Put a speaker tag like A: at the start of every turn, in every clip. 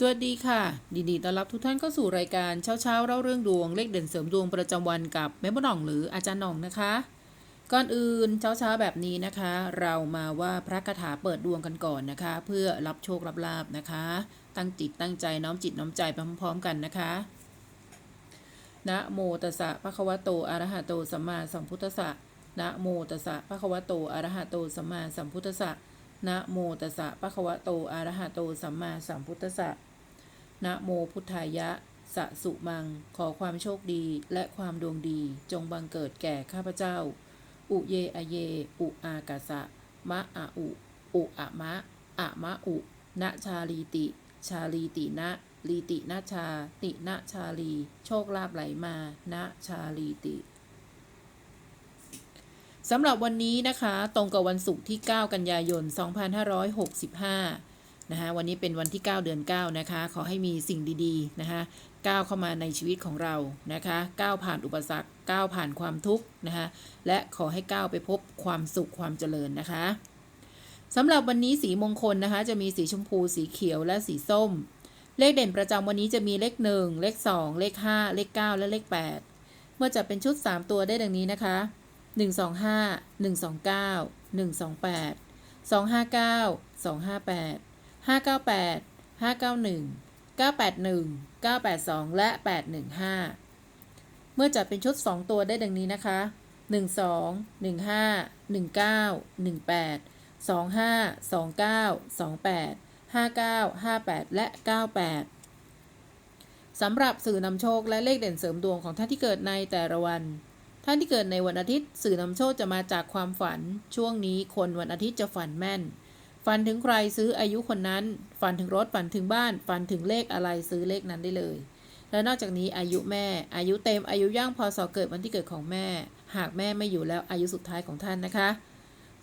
A: สวัสดีค่ะ ดีดีต้อนรับทุกท่านเข้าสู่รายการเช้าเช้าเล่าเรื่องดวงเลขเด่นเสริมดวงประจำวันกับแม่บ้านหน่องหรืออาจารย์หน่องนะคะ ก่อนอื่นเช้าเช้าแบบนี้นะคะ เรามาว่าพระคาถาเปิดดวงกันก่อนนะคะ เพื่อรับโชครับลาบนะคะ ตั้งจิตตั้งใจน้อมจิตน้อมใจไปพร้อมๆกันนะคะนะโมตัสสะภะคะวะโตอะระหะโตสัมมาสัมพุทธัสสะนะโมตัสสะภะคะวะโตอะระหะโตสัมมาสัมพุทธัสสะนะโมตัสสะภะคะวะโตอะระหะโตสัมมาสัมพุทธัสสะ นะโมพุทธายะ สะสุมัง ขอความโชคดีและความดวงดี จงบังเกิดแก่ข้าพเจ้า อุเยอเย อุอากาสะ มะอะอุ อุอะมะอะมะอุณชาลีติ ชาลีตินะลีตินะชา ตินะชาลี โชคลาภไหลมาณชาลีติสำหรับวันนี้นะคะ ตรงกับวันศุกร์ที่ 9 กันยายน 2565 นะคะวันนี้เป็นวันที่ 9 เดือน 9 นะคะ ขอให้มีสิ่งดีๆนะคะก้าวเข้ามาในชีวิตของเรานะคะก้าวผ่านอุปสรรคก้าวผ่านความทุกข์นะคะและขอให้ก้าวไปพบความสุขความเจริญนะคะสำหรับวันนี้สีมงคลนะคะ จะมีสีชมพู สีเขียวและสีส้ม เลขเด่นประจำวันนี้จะมีเลข 1 เลข 2 เลข 5 เลข 9 และเลข 8 เมื่อจะเป็นชุด 3 ตัวได้ดังนี้นะคะ 125 129 128 259 258 598 591 981 982 และ 815 เมื่อจัดเป็นชุด 2 ตัวได้ดังนี้นะคะ 12 15 19 18 25 29 28 59 58 และ 98 สำหรับสื่อนำโชคและเลขเด่นเสริมดวงของท่านที่เกิดในแต่ละวัน ท่านที่เกิดในวันอาทิตย์ สื่อนำโชคจะมาจากความฝัน ช่วงนี้คนวันอาทิตย์จะฝันแม่น ฝันถึงใครซื้ออายุคนนั้น ฝันถึงรถฝันถึงบ้าน ฝันถึงเลขอะไรซื้อเลขนั้นได้เลย และนอกจากนี้อายุแม่ อายุเต็มอายุย่างพศเกิดวันที่เกิดของแม่ หากแม่ไม่อยู่แล้วอายุสุดท้ายของท่านนะคะ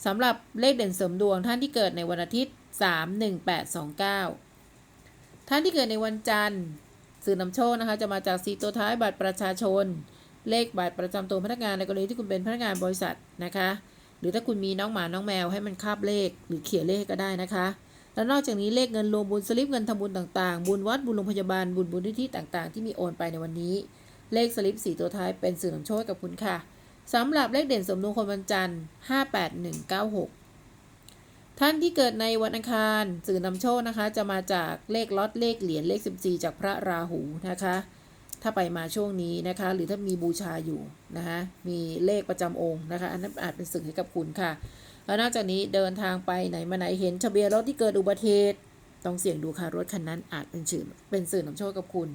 A: สำหรับเลขเด่นเสริมดวงท่านที่เกิดในวันอาทิตย์ 3 1 8 2 9 ท่านที่เกิดในวันจันทร์สื่อนำโชคนะคะ จะมาจากสีตัวท้ายบัตรประชาชน เลขบัตรประจำตัวพนักงานในกรณีที่คุณเป็นพนักงานบริษัทนะคะ รือถ้าคุณมีน้องหมาน้องแมวให้มันคาบเลข หรือเขียนเลขก็ได้นะคะ แล้วนอกจากนี้เลขเงินรวมบุญสลิปเงินทำบุญต่างๆ บุญวัดบุญโรงพยาบาลบุญบุญที่ต่างๆ ที่มีโอนไปในวันนี้ เลขสลิปสีตัวท้ายเป็นสื่อนำโชคกับคุณค่ะสำหรับเลขเด่นสมดวงคนวันจันทร์ 58196 ท่านที่เกิดในวันอังคารสื่อนำโชคนะคะ จะมาจากเลขล็อตเลขเหรียญเลข 14 จากพระราหูนะคะ ถ้าไปมาช่วงนี้นะคะ หรือถ้ามีบูชาอยู่นะคะมีเลขประจำองค์นะคะ อันนั้นอาจเป็นสื่อให้กับคุณค่ะ แล้วนอกจากนี้เดินทางไปไหนมาไหนเห็นทะเบียนรถที่เกิดอุบัติเหตุต้องเสี่ยงดูค่ะรถคันนั้นอาจเป็นสื่อเป็นสื่อนำโชคกับคุณ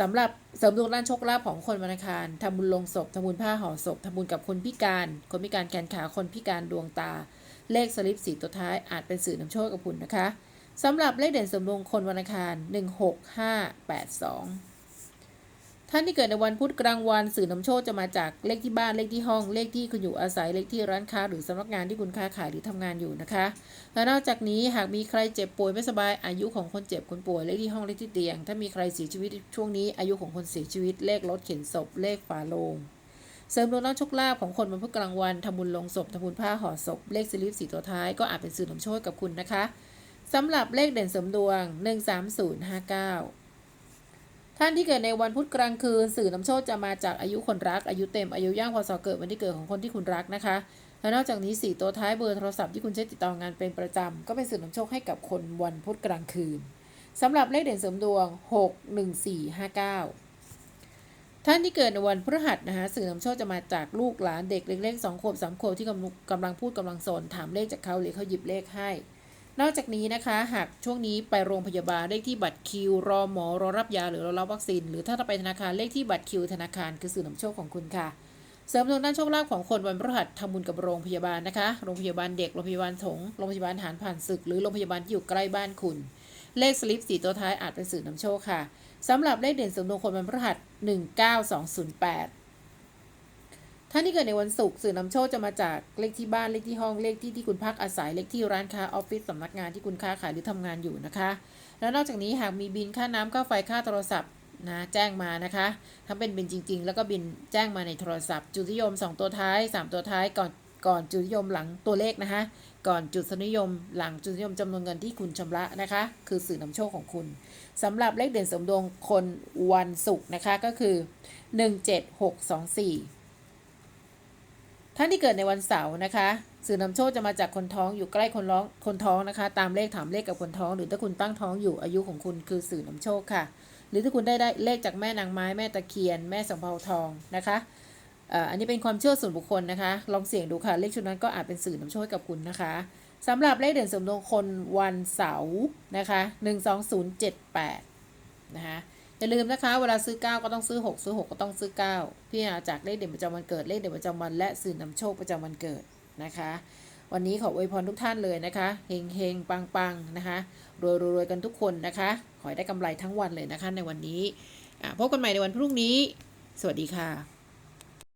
A: สำหรับเสริมดวงด้านโชคลาภของคนวันอังคารทำบุญลงศพทำบุญผ้าห่อศพทำบุญกับคนพิการ คนพิการแขนขาคนพิการดวงตา เลขสลิปสีตัวท้ายอาจเป็นสื่อนำโชคกับคุณนะคะสำหรับเลขเด่นเสริมดวงคนวันอังคาร 16582 ท่านที่เกิดในวันพุธกลางวันสื่อนำโชคจะมาจากเลขที่บ้านเลขที่ห้องเลขที่คุณอยู่อาศัยเลขที่ร้านค้า หรือสำนักงานที่คุณค้าขายหรือทำงานอยู่นะคะ และนอกจากนี้หากมีใครเจ็บป่วยไม่สบายอายุของคนเจ็บคนป่วยเลขที่ห้องเลขที่เตียง ถ้ามีใครเสียชีวิตช่วงนี้อายุของคนเสียชีวิตเลขรถเข็นศพเลขฝาโลงเสริมดวงด้านโชคลาภของคนวันพุธกลางวันทำบุญลงศพทำบุญผ้าห่อศพเลขสลิปสีตัวท้ายก็อาจเป็นสื่อนำโชคกับคุณนะคะสำหรับเลขเด่นเสริมดวง 13059 ท่านที่เกิดในวันพุธกลางคืน สื่อนำโชคจะมาจากอายุคนรัก อายุเต็มอายุย่างพศเกิดวันที่เกิดของคนที่คุณรักนะคะ และนอกจากนี้4ตัวท้ายเบอร์โทรศัพท์ที่คุณใช้ติดต่องานเป็นประจำก็เป็นสื่อนำโชคให้กับคนวันพุธกลางคืนสำหรับเลขเด่นเสริมดวง 61459ท่านที่เกิดในวันพฤหัสนะคะสื่อนำโชคจะมาจากลูกหลานเด็กเล็กๆ2ขวบ3ขวบที่กำลังกำลังพูดกำลังสนถามเลขจากเขาหรือเขาหยิบเลขให้ นอกจากนี้นะคะ หากช่วงนี้ไปโรงพยาบาลเลขที่บัตรคิว รอหมอรอรับยาหรือรอรับวัคซีน หรือถ้าจะไปธนาคารเลขที่บัตรคิวธนาคารคือสื่อนำโชคของคุณค่ะ เสริมดวงด้านโชคลาภของคนวันพฤหัสทำบุญกับโรงพยาบาลนะคะ โรงพยาบาลเด็ก โรงพยาบาลสงฆ์โรงพยาบาลทหารผ่านศึก หรือโรงพยาบาลที่อยู่ใกล้บ้านคุณ เลขสลิปสีตัวท้ายอาจเป็นสื่อนำโชคค่ะสำหรับเลขเด่นเสริมดวงคนวันพฤหัส 19208 ท่านที่เกิดในวันศุกร์สื่อนำโชคจะมาจากเลขที่บ้านเลขที่ห้องเลขที่ที่คุณพักอาศัยเลขที่ร้านค้าออฟฟิศสำนักงานที่คุณค้าขายหรือทำงานอยู่นะคะ แล้วนอกจากนี้หากมีบินค่าน้ำค่าไฟค่าโทรศัพท์นะแจ้งมานะคะถ้าเป็นบินจริง ๆ แล้วก็บินแจ้งมาในโทรศัพท์ จุดนิยม 2 ตัวท้าย 3 ตัวท้ายก่อนก่อนจุดนิยมหลังตัวเลขนะคะ ก่อนจุดสนิยม หลังจุดนิยมจำนวนเงินที่คุณชำระนะคะ คือสื่อนำโชคของคุณสำหรับเลขเด่นสมดวงคนวันศุกร์นะคะก็คือ 17624ท่านที่เกิดในวันเสาร์นะคะ สื่อนำโชคจะมาจากคนท้องอยู่ใกล้คนร้องคนท้องนะคะ ตามเลขถามเลขกับคนท้อง หรือถ้าคุณตั้งท้องอยู่อายุของคุณคือสื่อนำโชคค่ะ หรือถ้าคุณได้ได้เลขจากแม่นางไม้แม่ตะเคียน แม่สำเภาทองนะคะอันนี้เป็นความเชื่อส่วนบุคคลนะคะ ลองเสี่ยงดูค่ะ เลขชุดนั้นก็อาจเป็นสื่อนำโชคให้กับคุณนะคะสำหรับเลขเด่นสมดงคนวันเสาร์นะคะ 12078 นะคะ อย่าลืมนะคะ เวลาซื้อ 9 ก็ต้องซื้อ 6 ซื้อ 6 ก็ต้องซื้อ 9 พี่อาจากเลขเด่นประจำวันเกิด เลขเด่นประจำวันและสื่อนำโชคประจำวันเกิดนะคะ วันนี้ขออวยพรทุกท่านเลยนะคะเฮงเฮงปังปังนะคะรวยรวยกันทุกคนนะคะ ขอให้ได้กำไรทั้งวันเลยนะคะในวันนี้พบกันใหม่ในวันพรุ่งนี้ สวัสดีค่ะ